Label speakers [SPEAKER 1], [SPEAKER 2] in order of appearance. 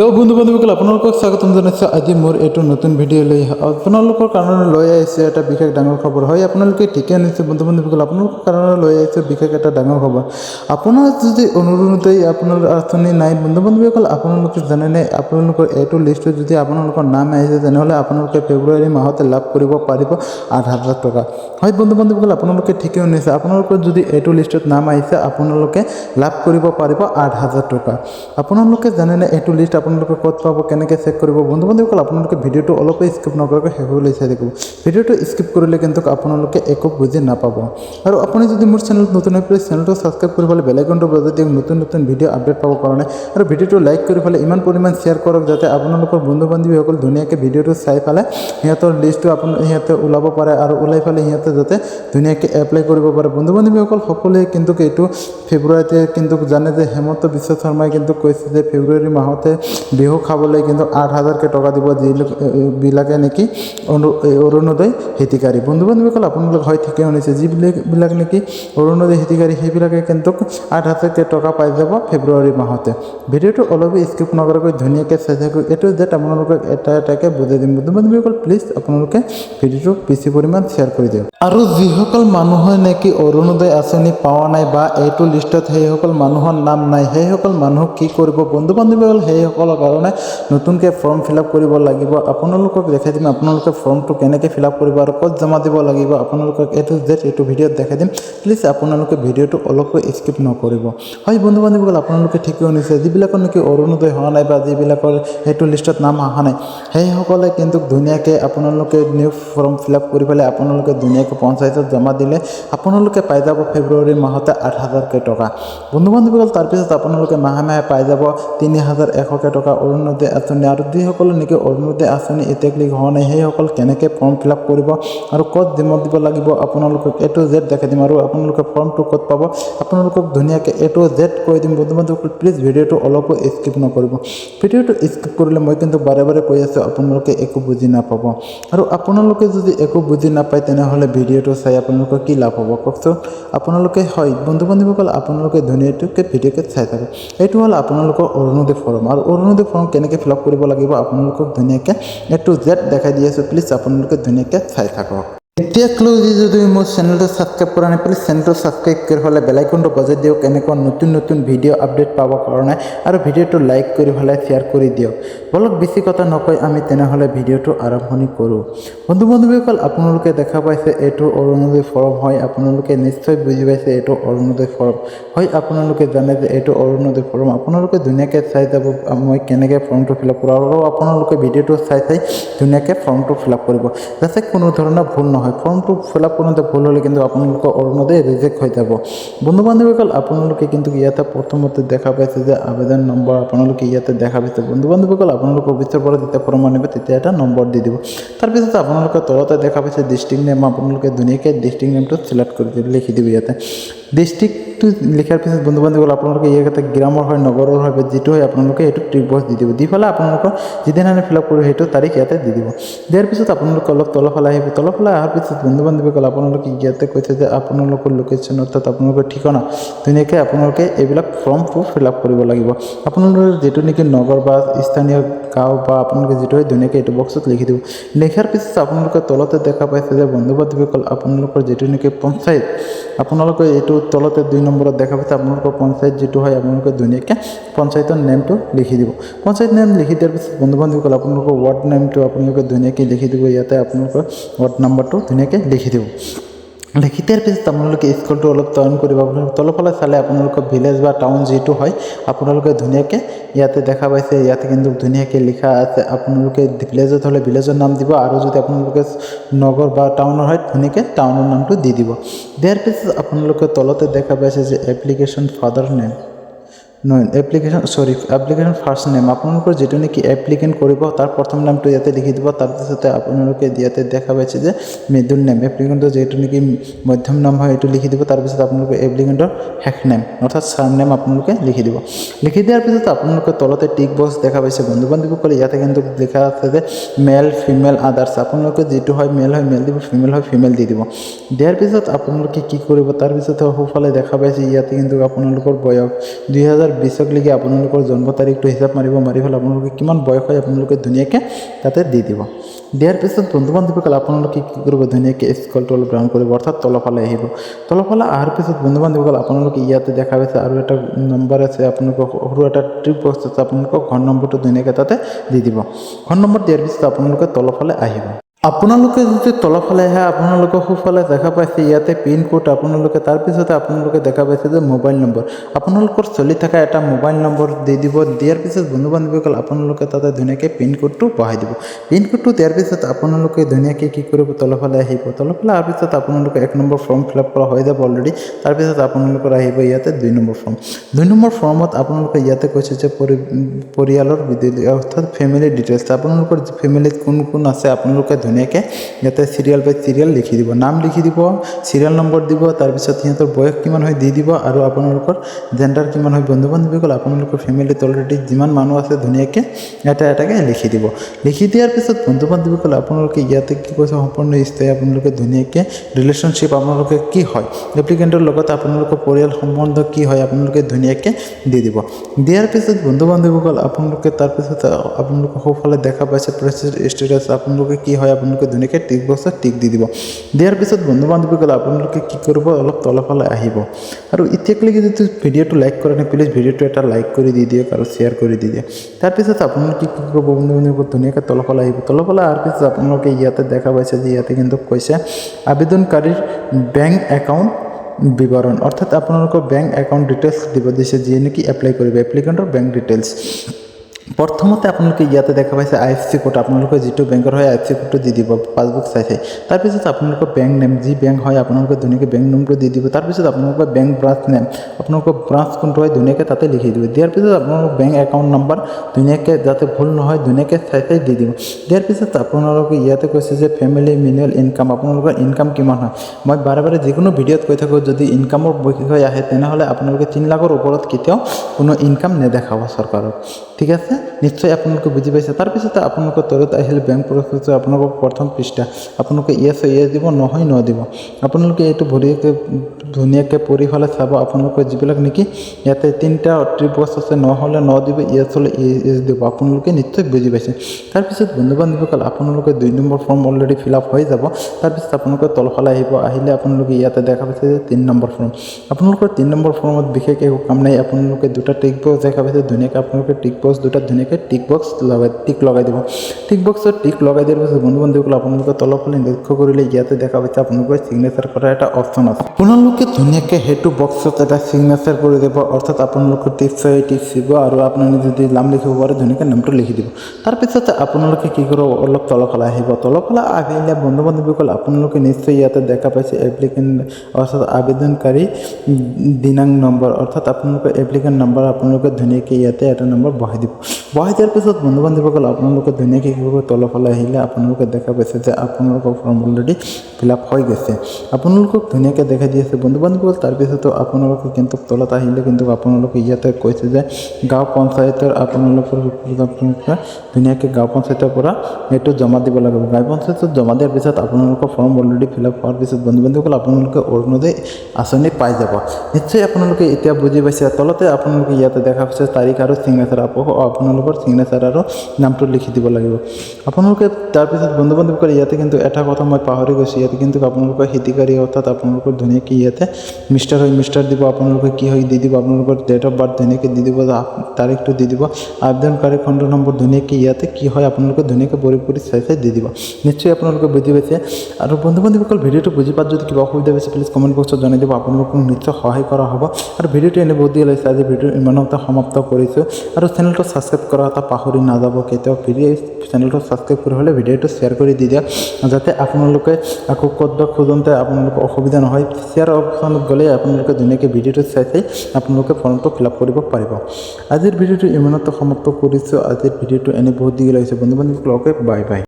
[SPEAKER 1] তো বন্ধু বান্ধৱীসকল, আপোনালোকক স্বাগতম জনাইছোঁ। আজি মোৰ এইটো নতুন ভিডিঅ' লৈ আপোনালোকৰ কাৰণে লৈ আহিছোঁ এটা বিশেষ ডাঙৰ খবৰ। হয়, আপোনালোকে ঠিকে আনিছে বন্ধু বান্ধৱীসকল, আপোনালোকৰ কাৰণে লৈ আহিছোঁ বিশেষ এটা ডাঙৰ খবৰ। আপোনাৰ যদি অনুৰোধই আপোনাৰ আঁচনি নাই, বন্ধু বান্ধৱীসকল, আপোনালোকে জানেনে, আপোনালোকৰ এইটো লিষ্টত যদি আপোনালোকৰ নাম আহিছে, তেনেহ'লে আপোনালোকে ফেব্ৰুৱাৰী মাহতে লাভ কৰিব পাৰিব আঠ হাজাৰ টকা। হয়, বন্ধু বান্ধৱীসকল, আপোনালোকে ঠিকে শুনিছে। আপোনালোকৰ যদি এইটো লিষ্টত নাম আহিছে, আপোনালোকে লাভ কৰিব পাৰিব আঠ হাজাৰ টকা। আপোনালোকে জানেনে, এইটো লিষ্ট আপোনালোকে ক'ত পাব, কেনেকৈ চেক কৰিব বন্ধু বান্ধৱীসকল আপোনালোকে ভিডিঅ'টো অলপো স্কিপ নকৰাকৈ শেষলৈ চাই থাকিব। ভিডিঅ'টো স্কিপ কৰিলে কিন্তু আপোনালোকে একো বুজি নাপাব। আৰু আপুনি যদি মোৰ চেনেলত নতুন হৈ পেলাই চেনেলটো ছাবস্ক্ৰাইব কৰি পেলাই বেলেগনটো বজাই দিয়ক, নতুন নতুন ভিডিঅ' আপডেট পাবৰ কাৰণে। আৰু ভিডিঅ'টো লাইক কৰি পেলাই ইমান পৰিমাণ শ্বেয়াৰ কৰক যাতে আপোনালোকৰ বন্ধু বান্ধৱীসকল ধুনীয়াকৈ ভিডিঅ'টো চাই পেলাই সিহঁতৰ লিষ্টটো আপোন, সিহঁতে ওলাব পাৰে আৰু ওলাই পেলাই সিহঁতে যাতে ধুনীয়াকৈ এপ্লাই কৰিব পাৰে। বন্ধু বান্ধৱীসকল সকলোৱে কিন্তু এইটো ফেব্ৰুৱাৰীতে কিন্তু জানে যে হেমন্ত বিশ্ব শৰ্মাই কিন্তু কৈছে যে ফেব্ৰুৱাৰী মাহতে বিহু খাবলৈ কিন্তু আঠ হাজাৰকৈ টকা দিব যিবিলাকে নেকি অৰুণোদয় হিতিকাৰী। বন্ধু বান্ধৱীসকল আপোনালোক হয় ঠিকেই শুনিছে। যিবিলাক বিলাক নেকি অৰুণোদয় হিতিকাৰী, সেইবিলাকে কিন্তু আঠ হাজাৰকৈ টকা পাই যাব ফেব্ৰুৱাৰী মাহতে। ভিডিঅ'টো অলপ স্কিপ নকৰাকৈ ধুনীয়াকৈ চাই থাকক এইটো জেট আপোনালোকক এটা এটাকৈ বুজাই দিম। বন্ধু বান্ধৱীসকল প্লিজ আপোনালোকে ভিডিঅ'টো বেছি পৰিমাণ শ্বেয়াৰ কৰি দিয়ক। আৰু যিসকল মানুহে নেকি অৰুণোদয় আঁচনি পোৱা নাই বা এইটো লিষ্টত সেইসকল মানুহৰ নাম নাই, সেইসকল মানুহ কি কৰিব? বন্ধু বান্ধৱীসকল সেইসকলৰ কাৰণে নতুনকৈ ফৰ্ম ফিল আপ কৰিব লাগিব। আপোনালোকক দেখাই দিম আপোনালোকে ফৰ্মটো কেনেকৈ ফিল আপ কৰিব আৰু ক'ত জমা দিব লাগিব। আপোনালোকক এইটো জেট এইটো ভিডিঅ'ত দেখাই দিম। প্লিজ আপোনালোকে ভিডিঅ'টো অলপো স্কিপ নকৰিব। হয় বন্ধু বান্ধৱীসকল আপোনালোকে ঠিকেই শুনিছে। যিবিলাকৰ নেকি অৰুণোদয় হোৱা নাই বা যিবিলাকৰ সেইটো লিষ্টত নাম অহা নাই, সেইসকলে কিন্তু ধুনীয়াকৈ আপোনালোকে নিউ ফৰ্ম ফিল আপ কৰি পেলাই আপোনালোকে ধুনীয়াকৈ পঞ্চায়তত জমা দিলে। আপোনালোকে পাই যাব ফেব্ৰুৱাৰী মাহতে আঠ হাজাৰকৈ টকা। বন্ধু বান্ধৱীসকল তাৰপিছত আপোনালোকে মাহে মাহে পাই যাব তিনি হাজাৰ এশকৈ টকা অৰুণোদয় আঁচনি। আৰু যিসকলে নেকি অৰুণোদয় আঁচনি, এতিয়া ক্লিক হোৱা নাই, সেইসকল কেনেকৈ ফৰ্ম ফিল আপ কৰিব আৰু ক'ত জমা দিব লাগিব আপোনালোকক এ টু জেড দেখাই দিম আৰু আপোনালোকে ফৰ্মটো ক'ত পাব, আপোনালোকক ধুনীয়াকৈ এ টু জেড কৈ দিম। বন্ধু বান্ধৱীসকল প্লিজ ভিডিঅ'টো অলপো স্কিপ নকৰিব। ভিডিঅ'টো স্কিপ কৰিলে মই কিন্তু বাৰে বাৰে কৈ আছোঁ, আপোনালোকে একো বুজি নাপাব। আৰু আপোনালোকে যদি একো বুজি নাপায়, তেনেহ'লে ভিডিঅ'টো চাই আপোনালোকৰ কি লাভ হ'ব কওকচোন? আপোনালোকে হয়, বন্ধু বান্ধৱীসকল, আপোনালোকে ধুনীয়াকৈ ভিডিঅ'কে চাই থাকে। এইটো হ'ল আপোনালোকৰ অৰুণোদয় ফৰ্ম আৰু অৰুণোদয় ফৰ্ম কেনেকৈ ফিল আপ কৰিব লাগিব আপোনালোকক ধুনীয়াকৈ এ টু জেড দেখাই দি আছোঁ। প্লিজ আপোনালোকে ধুনীয়াকৈ চাই থাকক। এতিয়াকলৈ যদি মোৰ চেনেলটো ছাবস্ক্ৰাইব কৰা নাই প্লিজ চেনেলটো ছাবস্ক্ৰাইব কৰি পেলাই বেলাইকনটো বজাই দিয়ক, এনেকুৱা নতুন নতুন ভিডিঅ' আপডেট পাবৰ কাৰণে আৰু ভিডিঅ'টো লাইক কৰি পেলাই শ্বেয়াৰ কৰি দিয়ক। বলক বেছি কথা নকৈ আমি তেনেহ'লে ভিডিঅ'টো আৰম্ভণি কৰোঁ। বন্ধু বান্ধৱীসকল, আপোনালোকে দেখা পাইছে এইটো অৰুণোদয় ফৰ্ম হয়, আপোনালোকে নিশ্চয় বুজি পাইছে এইটো অৰুণোদয় ফৰ্ম হয়, আপোনালোকে জানে যে এইটো অৰুণোদয় ফৰ্ম আপোনালোকে ধুনীয়াকৈ চাই যাব, মই কেনেকৈ ফৰ্মটো ফিল আপ কৰোঁ। আৰু আপোনালোকে ভিডিঅ'টো চাই চাই ধুনীয়াকৈ ফৰ্মটো ফিল আপ কৰিব। যাতে কোনো ধৰণৰ ভুল নহয়। ফৰ্মটো ফিল আপ কৰোঁতে ভুল হ'লে কিন্তু আপোনালোকৰ অৰুণোদয় ৰিজেক্ট হৈ যাব। বন্ধু বান্ধৱীসকল আপোনালোকে কিন্তু ইয়াতে প্ৰথমতে দেখা পাইছে যে আবেদন নম্বৰ আপোনালোকে ইয়াতে দেখা পাইছে। বন্ধু বান্ধৱীসকল আপোনালোকৰ অফিচৰ পৰা যেতিয়া ফৰ্ম আনিব, তেতিয়া এটা নম্বৰ দি দিব। তাৰপিছত আপোনালোকে তলতে দেখা পাইছে ডিষ্ট্ৰিক্ট নেম আপোনালোকে ধুনীয়াকৈ ডিষ্ট্ৰিক্ট নেমটো চিলেক্ট কৰি লিখি দিব ইয়াতে। ডিষ্ট্ৰিক্টটো লিখাৰ পিছত বন্ধু বান্ধৱীসকল আপোনালোকে ইয়াতে গ্ৰামৰ হয়, নগৰৰ হয় বা যিটো হয়, আপোনালোকে সেইটো টিক বক্স দি দিব। দি পেলাই আপোনালোকৰ যিদিনাখনে ফিল আপ কৰিব সেইটো তাৰিখ ইয়াতে দি দিব। দিয়াৰ পিছত আপোনালোকে অলপ তলফালে আহিব। তলফালে অহাৰ পিছত বন্ধু বান্ধৱীসকল আপোনালোকে ইয়াতে কৈছে যে আপোনালোকৰ লোকেশ্যন অৰ্থাৎ আপোনালোকৰ ঠিকনা। ধুনীয়াকৈ আপোনালোকে এইবিলাক ফৰ্মবোৰ ফিল আপ কৰিব লাগিব। আপোনালোকৰ যিটো নেকি নগৰ বা স্থানীয় গাঁও বা আপোনালোকে যিটো হয়, ধুনীয়াকৈ এইটো বক্সত লিখি দিব। লিখাৰ পিছত আপোনালোকে তলতে দেখা পাইছে যে বন্ধু বান্ধৱীসকল আপোনালোকৰ যিটো নেকি পঞ্চায়ত আপোনালোকে এইটো তলতে দুই নম্বৰত দেখা পাইছে আপোনালোকৰ পঞ্চায়ত যিটো হয়, আপোনালোকে ধুনীয়াকৈ পঞ্চায়তৰ নেমটো লিখি দিব। পঞ্চায়ত নেম লিখি দিয়াৰ পিছত বন্ধু বান্ধৱীসকল আপোনালোকৰ ৱাৰ্ড নেমটো আপোনালোকে ধুনীয়াকৈ লিখি দিব, ইয়াতে আপোনালোকৰ ৱাৰ্ড নাম্বাৰটো ধুনীয়াকৈ লিখি দিব। লিখি দিয়াৰ পিছত আপোনালোকে স্কুলটো অলপ চয়ন কৰিব। আপোনালোকে তলফালে চালে আপোনালোকৰ ভিলেজ বা টাউন যিটো হয়, আপোনালোকে ধুনীয়াকৈ ইয়াতে দেখা পাইছে। ইয়াতে কিন্তু ধুনীয়াকৈ লিখা আছে। আপোনালোকে ভিলেজত হ'লে ভিলেজৰ নাম দিব। আৰু যদি আপোনালোকে নগৰ বা টাউনৰ হয়, ধুনীয়াকৈ টাউনৰ নামটো দি দিব। দিয়াৰ পিছত আপোনালোকে তলতে দেখা পাইছে যে এপ্লিকেশ্যন ফাদাৰ নেম নহয় এপ্লিকেশ্যন চৰি এপ্লিকেশ্যন ফাৰ্ষ্ট নেম আপোনালোকৰ যিটো নেকি এপ্লিকেণ্ট কৰিব তাৰ প্ৰথম নামটো ইয়াতে লিখি দিব তাৰপিছতে আপোনালোকে ইয়াতে দেখা পাইছে যে মিডল নেম। এপ্লিকেণ্টৰ যিটো নেকি মধ্যম নাম হয় এইটো লিখি দিব তাৰপিছত আপোনালোকে এপ্লিকেণ্টৰ শেষ নেম অৰ্থাৎ চাৰ নেম আপোনালোকে লিখি দিব। লিখি দিয়াৰ পিছত আপোনালোকে তলতে টিক বক্স দেখা পাইছে। বন্ধু বান্ধৱীসকলে ইয়াতে কিন্তু লিখা আছে যে মেল ফিমেল আদাৰ্ছ আপোনালোকে যিটো হয় মেল হয় মেল দিব ফিমেল হয় ফিমেল দি দিব। দিয়াৰ পিছত আপোনালোকে কি কৰিব তাৰপিছত সোঁফালে দেখা পাইছে, ইয়াতে কিন্তু আপোনালোকৰ বয়স। দুই হাজাৰ বিছক লৈকে আপোনালোকৰ জন্ম তাৰিখটো হিচাপ মাৰিব, মাৰি পেলাই আপোনালোকে কিমান বয়স হয় আপোনালোকে ধুনীয়াকৈ তাতে দি দিব। দিয়াৰ পিছত বন্ধু বান্ধৱীসকল আপোনালোকে কি কৰিব? ধুনীয়াকৈ স্কলটো অলপ ৰাউণ্ড কৰিব, অৰ্থাৎ তলফালে আহিব। তলফালে অহাৰ পিছত বন্ধু বান্ধৱীসকল আপোনালোকে ইয়াতে দেখা পাইছে, আৰু এটা নম্বৰ আছে আপোনালোকৰ, সৰু এটা ট্ৰিপ বক্স আছে, আপোনালোকৰ ঘৰ নম্বৰটো ধুনীয়াকৈ তাতে দি দিব। ঘৰ নম্বৰ দিয়াৰ পিছত আপোনালোকে তলফালে আহিব। আপোনালোকে যদি তলফালে আহে, আপোনালোকে সোঁফালে দেখা পাইছে, ইয়াতে পিন কোড আপোনালোকে তাৰপিছতে আপোনালোকে দেখা পাইছে যে মোবাইল নম্বৰ। আপোনালোকৰ চলি থকা এটা মোবাইল নম্বৰ দি দিব, দিয়াৰ পিছত বন্ধু বান্ধৱীসকল আপোনালোকে তাতে ধুনীয়াকৈ পিন কোডটো বহাই দিব। পিন কোডটো দিয়াৰ পিছত আপোনালোকে ধুনীয়াকৈ কি কৰিব তলফালে আহিব। তলফালে অহাৰ পিছত আপোনালোকে এক নম্বৰ ফৰ্ম ফিল আপ কৰা হৈ যাব অলৰেডি তাৰপিছত আপোনালোকৰ আহিব ইয়াতে দুই নম্বৰ ফৰ্ম। দুই নম্বৰ ফৰ্মত আপোনালোকে ইয়াতে কৈছে যে পৰি, পৰিয়ালৰ অৰ্থাৎ ফেমিলি ডিটেইলছ আপোনালোকৰ ফেমিলিত কোন কোন আছে, আপোনালোকে ধুনীয়াকৈ ইয়াতে চিৰিয়েল বাই চিৰিয়েল লিখি দিব। নাম লিখি দিব চিৰিয়েল নম্বৰ দিব তাৰপিছত সিহঁতৰ বয়স কিমান হয় দি দিব আৰু আপোনালোকৰ জেণ্ডাৰ কিমান হয় বন্ধু বান্ধৱীসকল আপোনালোকৰ ফেমিলিত অলৰেডি যিমান মানুহ আছে ধুনীয়াকৈ এটা এটাকৈ লিখি দিব। লিখি দিয়াৰ পিছত বন্ধু বান্ধৱীসকল আপোনালোকে ইয়াতে কি কৈছে, সম্পূৰ্ণ স্থায়ী আপোনালোকে ধুনীয়াকৈ ৰিলেশ্যনশ্বিপ আপোনালোকে কি হয় এপ্লিকেণ্টৰ লগত আপোনালোকৰ পৰিয়াল সম্বন্ধ কি হয়, আপোনালোকে ধুনীয়াকৈ দি দিব। দিয়াৰ পিছত বন্ধু বান্ধৱীসকল আপোনালোকে তাৰপিছত আপোনালোকে সোঁফালে দেখা পাইছে প্ৰেচিডেণ্ট ষ্টেটাছ আপোনালোকে কি হয় আপোনালোকে ধুনীয়াকৈ টিক বক্সত টিক দি দিব। দিয়াৰ পিছত বন্ধু বান্ধৱীসকল আপোনালোকে কি কৰিব? অলপ তলফালে আহিব। আৰু এতিয়ালৈকে যদি ভিডিঅ'টো লাইক কৰা নাই প্লিজ ভিডিঅ'টো এটা লাইক কৰি দি দিয়ক আৰু শ্বেয়াৰ কৰি দি দিয়ক। তাৰপিছত আপোনালোকে কি কৰিব? বন্ধু বান্ধৱীসকল ধুনীয়াকৈ তলফালে আহিব। তলফালে অহাৰ পিছত আপোনালোকে ইয়াতে দেখা পাইছে যে ইয়াতে কিন্তু কৈছে, আবেদনকাৰীৰ বেংক একাউণ্ট বিৱৰণ অৰ্থাৎ আপোনালোকৰ বেংক একাউণ্ট ডিটেইলছ দিব দিছে, যিয়ে নেকি এপ্লাই কৰিব। এপ্লিকেণ্টৰ বেংক ডিটেইলছ প্ৰথমতে আপোনালোকে ইয়াতে দেখা পাইছে আই এফ চি কোড। আপোনালোকে যিটো বেংকৰ হয়, আই এফ চি কোডটো দি দিব পাছবুক চাই চাই। তাৰপিছত আপোনালোকৰ বেংক নেম যি বেংক হয়, আপোনালোকে ধুনীয়াকৈ বেংক নেমটো দি দিব। তাৰপিছত আপোনালোকৰ বেংক ব্ৰাঞ্চ নেম আপোনালোকৰ ব্ৰাঞ্চ কোনটো হয়, ধুনীয়াকৈ তাতে লিখি দিব। দিয়াৰ পিছত আপোনালোকৰ বেংক একাউণ্ট নম্বৰ ধুনীয়াকৈ, যাতে ভুল নহয়, ধুনীয়াকৈ চাই চাই দি দিব। দিয়াৰ পিছত আপোনালোকে ইয়াতে কৈছে যে ফেমিলি মিনিমাল ইনকাম আপোনালোকৰ ইনকাম কিমান হয়? মই বাৰে বাৰে যিকোনো ভিডিঅ'ত কৈ থাকোঁ, যদি ইনকামৰ বিষয় আহে, তেনেহ'লে আপোনালোকে তিনি লাখৰ ওপৰত কেতিয়াও কোনো ইনকাম নেদেখাব চৰকাৰক। ঠিক আছে? নিশ্চয় আপোনালোকে বুজি পাইছে। তাৰপিছতে আপোনালোকৰ তলত আহিলে বেংক প্ৰচেছৰ আপোনালোকৰ প্ৰথম পৃষ্ঠা। আপোনালোকে ইয়েছ ইয়েছ দিব, নহয় ন দিব। আপোনালোকে এইটো ভৰিয়াকৈ ধুনীয়াকৈ পঢ়ি পেলাই চাব আপোনালোকৰ যিবিলাক নেকি। ইয়াতে তিনিটা ট্ৰিপছ আছে, নহ'লে ন দিব, ইয়েছ হ'লে ইয়েছ দিব। আপোনালোকে নিশ্চয় বুজি পাইছে। তাৰপিছত বন্ধু বান্ধৱীসকল আপোনালোকে দুই number form already fill up হৈ যাব। তাৰপিছত আপোনালোকে তলফালে আহিব, আহিলে আপোনালোকে ইয়াতে দেখা পাইছে যে তিনি নম্বৰ ফৰ্ম। আপোনালোকৰ তিনি নম্বৰ ফৰ্মত বিশেষ একো কাম নাই। আপোনালোকে দুটা টিক বক্স দেখা পাইছে, ধুনীয়াকৈ আপোনালোকে টিক বক্স দুটা ধুনীয়াকৈ টিক বক্স লগাই টিক লগাই দিব। টিক বক্সত টিক লগাই দিয়াৰ পিছত বন্ধু বান্ধৱীসকল, আপোনালোকে তলফালে লক্ষ্য কৰিলে ইয়াতে দেখা পাইছে আপোনালোকৰ চিগনেচাৰ কৰা এটা অপশ্যন আছে। আপোনালোকে ধুনীয়াকৈ সেইটো বক্সত এটা চিগনেচাৰ কৰি দিব, অৰ্থাৎ আপোনালোকৰ টিপছ হয় টিপছ দিব আৰু আপোনালোকে যদি নাম লিখিব পাৰে, ধুনীয়াকৈ নামটো লিখি দিব। তাৰপিছত আপোনালোকে কি কৰিব, অলপ তলফালে আহিব। তলফালে আহিলে বন্ধু বান্ধৱীসকল, আপোনালোকে নিশ্চয় ইয়াতে দেখা পাইছে এপ্লিকেণ্ট অৰ্থাৎ আবেদনকাৰী দিনাংক নম্বৰ। অৰ্থাৎ আপোনালোকৰ এপ্লিকেণ্ট নম্বৰ আপোনালোকে ধুনীয়াকৈ ইয়াতে এটা নম্বৰ বহাই দিব। বহাই দিয়াৰ পিছত বন্ধু বান্ধৱীসকল আপোনালোকে ধুনীয়াকৈ কি কৰিব তলফালে আহিলে আপোনালোকে দেখা পাইছে যে আপোনালোকৰ ফৰ্ম অলৰেডি ফিল আপ হৈ গৈছে। আপোনালোকক ধুনীয়াকৈ দেখাই দি আছে। বন্ধু বান্ধৱীসকল তাৰপিছতো আপোনালোকে কিন্তু তলত আহিলে কিন্তু আপোনালোকে ইয়াতে কৈছে যে গাঁও পঞ্চায়তৰ আপোনালোকৰ আপোনালোকে ধুনীয়াকৈ গাঁও পঞ্চায়তৰ পৰা এইটো জমা দিব লাগিব। গাঁও পঞ্চায়তত জমা দিয়াৰ পিছত আপোনালোকৰ ফৰ্ম অলৰেডি ফিল আপ হোৱাৰ পিছত বন্ধু বান্ধৱীসকল আপোনালোকে অৰুণোদয় আঁচনি পাই যাব। নিশ্চয় আপোনালোকে এতিয়া বুজি পাইছে। তলতে আপোনালোকে ইয়াতে দেখা পাইছে, তাৰিখ আৰু চিগনেচাৰ আপোনালোকৰ চিগনেচাৰ আৰু নামটো লিখি দিব লাগিব। আপোনালোকে তাৰপিছত বন্ধু বান্ধৱীসকল ইয়াতে কিন্তু এটা কথা মই পাহৰি গৈছোঁ। ইয়াতে কিন্তু আপোনালোকৰ হিতিকাৰী অৰ্থাৎ আপোনালোকৰ ধুনীয়াকৈ ইয়াতে মিষ্টাৰ হয় মিষ্টাৰ দিব, আপোনালোকে কি হয় দি দিব, আপোনালোকৰ ডেট অফ বাৰ্থ ধুনীয়াকৈ দি দিব তাৰিখটো দি দিব, আবেদনকাৰী খণ্ড নম্বৰ ধুনীয়াকৈ ইয়াতে কি হয়, আপোনালোকে ধুনীয়াকৈ পৰি পৰি চাই চাই দি দিব। নিশ্চয় আপোনালোকে বুজি পাইছে। আৰু বন্ধু বান্ধৱীসকল ভিডিঅ'টো বুজি পাত, যদি কিবা অসুবিধা পাইছে প্লিজ কমেণ্ট বক্সত জনাই দিব। আপোনালোকক নিশ্চয় সহায় কৰা হ'ব। আৰু ভিডিঅ'টো এনে বহুত দেৰি লাগিছে, আজি ভিডিঅ' ইমানতে সমাপ্ত কৰিছোঁ। আৰু চেনেলটো ছাবস্ক্ৰাইব কৰা এটা পাহৰি নাযাব। কেতিয়াও ভিডিঅ' চেনেলটো ছাবস্ক্ৰাইব কৰি হ'লে ভিডিঅ'টো শ্বেয়াৰ কৰি দি দিয়া, যাতে আপোনালোকে আকৌ ক'ত বা খোজোঁতে আপোনালোকৰ অসুবিধা নহয়। শ্বেয়াৰ অপশ্যনত গ'লে আপোনালোকে ধুনীয়াকৈ ভিডিঅ'টো চাই চাই আপোনালোকে ফৰ্মটো ফিল আপ কৰিব পাৰিব। আজিৰ ভিডিঅ'টো ইমানতে সমাপ্ত কৰিছোঁ। আজিৰ ভিডিঅ'টো এনে বহুত দীঘল লাগিছে বন্ধু বান্ধৱীসকলকে বাই বাই